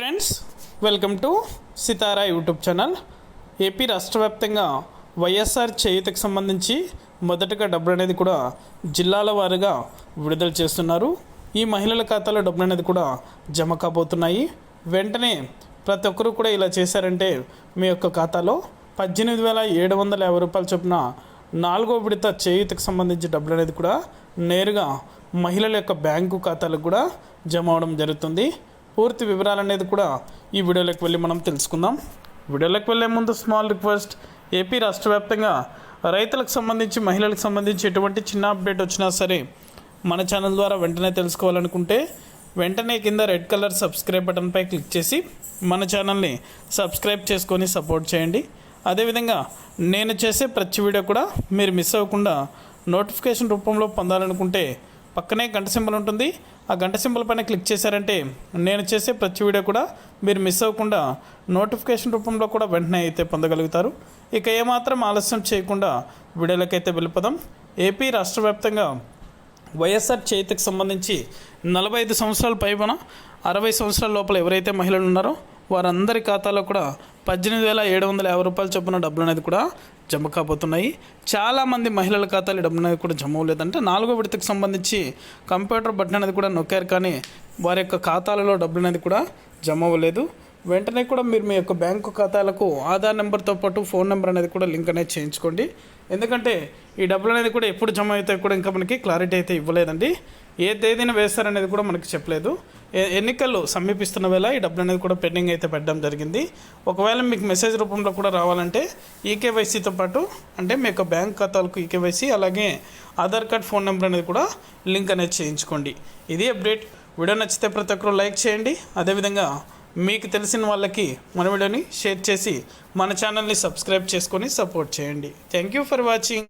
Friends welcome to Sitara YouTube channel AP రాష్ట్ర వ్యాప్తంగా వైఎస్ఆర్ చేయుతకు సంబంధించి మొదటగా డబ్బులు అనేది కూడా జిల్లాల వారీగా విడుదల చేస్తున్నారు. ఈ మహిళల ఖాతాలో డబ్బులు అనేది కూడా జమ కాబోతున్నాయి. వెంటనే ప్రతి ఒక్కరూ కూడా ఇలా చేశారంటే మీ యొక్క ఖాతాలో పద్దెనిమిది వేల ఏడు వందల యాభై రూపాయల చొప్పున నాలుగో విడత చేయుతకు సంబంధించి డబ్బులు అనేది కూడా నేరుగా మహిళల యొక్క బ్యాంకు ఖాతాలకు కూడా జమ అవడం జరుగుతుంది. పూర్తి వివరాలు అనేది కూడా ఈ వీడియోలోకి వెళ్ళి మనం తెలుసుకుందాం. వీడియోలోకి వెళ్ళే ముందు స్మాల్ రిక్వెస్ట్ ఏపీ రాష్ట్ర వ్యాప్తంగా రైతులకు సంబంధించి మహిళలకు సంబంధించి ఎటువంటి చిన్న అప్డేట్ వచ్చినా సరే మన ఛానల్ ద్వారా వెంటనే తెలుసుకోవాలనుకుంటే వెంటనే కింద రెడ్ కలర్ సబ్స్క్రైబ్ బటన్పై క్లిక్ చేసి మన ఛానల్ని సబ్స్క్రైబ్ చేసుకొని సపోర్ట్ చేయండి. అదేవిధంగా నేను చేసే ప్రతి వీడియో కూడా మీరు మిస్ అవ్వకుండా నోటిఫికేషన్ రూపంలో పొందాలనుకుంటే పక్కనే గంట సింబల్ ఉంటుంది. ఆ గంట సింబల్ పైన క్లిక్ చేశారంటే నేను చేసే ప్రతి వీడియో కూడా మీరు మిస్ అవ్వకుండా నోటిఫికేషన్ రూపంలో కూడా వెంటనే అయితే పొందగలుగుతారు. ఇక ఏమాత్రం ఆలస్యం చేయకుండా వీడియోలకైతే వెళ్ళిపోదాం. ఏపీ రాష్ట్ర వ్యాప్తంగా వైఎస్ఆర్ చేతికి సంబంధించి నలభై ఐదు సంవత్సరాల పైబన అరవై సంవత్సరాల లోపల ఎవరైతే మహిళలు ఉన్నారో వారందరి ఖాతాలో కూడా పద్దెనిమిది వేల ఏడు వందల యాభై రూపాయల చొప్పున డబ్బులు అనేది కూడా జమ కాబోతున్నాయి. చాలామంది మహిళల ఖాతాలు డబ్బులు అనేది కూడా జమ అవ్వలేదంటే నాలుగో విడతకు సంబంధించి కంప్యూటర్ బటన్ అనేది కూడా నొక్కారు కానీ వారి యొక్క ఖాతాలలో డబ్బులు అనేది కూడా జమ అవ్వలేదు. వెంటనే కూడా మీరు మీ యొక్క బ్యాంకు ఖాతాలకు ఆధార్ నెంబర్తో పాటు ఫోన్ నెంబర్ అనేది కూడా లింక్ అనేది చేయించుకోండి. ఎందుకంటే ఈ డబ్బులు అనేది కూడా ఎప్పుడు జమ అయితే కూడా ఇంకా మనకి క్లారిటీ అయితే ఇవ్వలేదండి. ఏ తేదీన వేస్తారనేది కూడా మనకి చెప్పలేదు. ఎన్నికలు సమీపిస్తున్న వేళ ఈ డబ్బులు అనేది కూడా పెండింగ్ అయితే పెట్టడం జరిగింది. ఒకవేళ మీకు మెసేజ్ రూపంలో కూడా రావాలంటే ఈకేవైసీతో పాటు అంటే మీ యొక్క బ్యాంక్ ఖాతాలకు ఈకేవైసీ అలాగే ఆధార్ కార్డ్ ఫోన్ నెంబర్ అనేది కూడా లింక్ అనేది చేయించుకోండి. ఇది అప్డేట్. వీడియో నచ్చితే ప్రతి ఒక్కరు లైక్ చేయండి. అదేవిధంగా మీకు తెలిసిన వాళ్ళకి మన వీడియోని షేర్ చేసి మన ఛానల్ని సబ్స్క్రైబ్ చేసుకొని సపోర్ట్ చేయండి. Thank you for watching